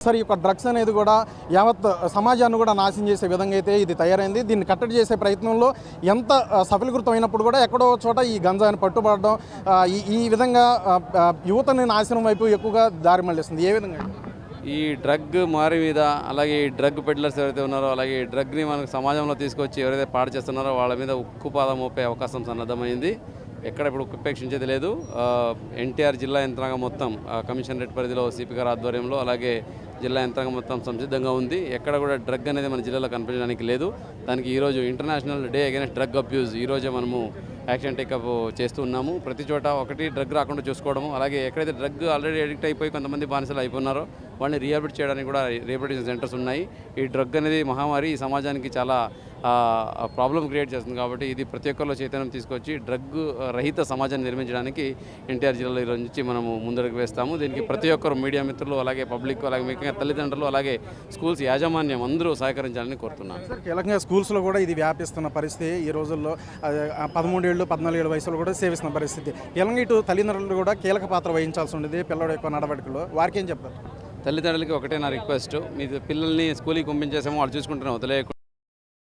Sir ఈ యొక్క drugs అనేది కూడా యావత్ సమాజాన్ని కూడా నాశనం చేసే విధంగా అయితే ఇది తయారైంది. దీన్ని కట్టడి చేసే ప్రయత్నంలో ఎంత ఆ, సఫలీకృతం అయినప్పుడు కూడా ఎక్కడో చోట ఈ గంజాని పట్టుబడడం ఈ ఈ విధంగా యువతని నాశనం వైపు ఎక్కువగా దారి మళ్ళిస్తుంది. ఏ విధంగా? ఈ డ్రగ్ మారి మీద అలాగే ఈ డ్రగ్ పెడ్లర్స్ ఎవరైతే ఉన్నారో అలాగే ఈ డ్రగ్ని మనకు సమాజంలో తీసుకొచ్చి ఎవరైతే పాడు చేస్తున్నారో వాళ్ళ మీద ఉక్కు పాదం మోపే అవకాశం సన్నద్ధమైంది. ఎక్కడ ఇప్పుడు ఉపేక్షించేది లేదు. ఎన్టీఆర్ జిల్లా యంత్రాంగం మొత్తం కమిషనరేట్ పరిధిలో సిపి గారి ఆధ్వర్యంలో అలాగే జిల్లా యంత్రాంగం మొత్తం సంసిద్ధంగా ఉంది. ఎక్కడ కూడా డ్రగ్ అనేది మన జిల్లాలో కనిపించడానికి లేదు. దానికి ఈరోజు international day against drug abuse ఈరోజే మనము యాక్షన్ టేకప్ చేస్తూ ఉన్నాము. ప్రతి చోట ఒకటి డ్రగ్ రాకుండా చూసుకోవడము అలాగే ఎక్కడైతే డ్రగ్ ఆల్రెడీ అడిక్ట్ అయిపోయి కొంతమంది బానిసలు అయిపోయినారో వాళ్ళని రీహాబిలిట్ చేయడానికి కూడా రీహాబిలిటేషన్ సెంటర్స్ ఉన్నాయి. ఈ డ్రగ్ అనేది మహమ్మారి ఈ సమాజానికి చాలా ప్రాబ్లం క్రియేట్ చేస్తుంది కాబట్టి ఇది ప్రతి ఒక్కరిలో చైతన్యం తీసుకొచ్చి డ్రగ్ రహిత సమాజాన్ని నిర్మించడానికి ఎన్టీఆర్ జిల్లాలో ఈరోజు నుంచి మనము ముందడుగు వేస్తాము. దీనికి ప్రతి ఒక్కరు మీడియా మిత్రులు అలాగే పబ్లిక్ అలాగే ముఖ్యంగా తల్లిదండ్రులు అలాగే స్కూల్స్ యాజమాన్యం అందరూ సహకరించాలని కోరుతున్నాను. కీలకంగా స్కూల్స్లో కూడా ఇది వ్యాపిస్తున్న పరిస్థితి ఈ రోజుల్లో. పదమూడేళ్ళు పద్నాలుగేళ్ళ వయసులో కూడా సేవిస్తున్న పరిస్థితి. కీలకంగా ఇటు తల్లిదండ్రులు కూడా కీలక పాత్ర వహించాల్సి ఉండేది పిల్లడు యొక్క నడవడికలో. వారికి ఏం చెప్తారు? తల్లిదండ్రులకి ఒకటే నా రిక్వెస్ట్ మీ పిల్లల్ని స్కూల్కి పంపించేసామో వాళ్ళు చూసుకుంటున్నాం వదిలేయకుండా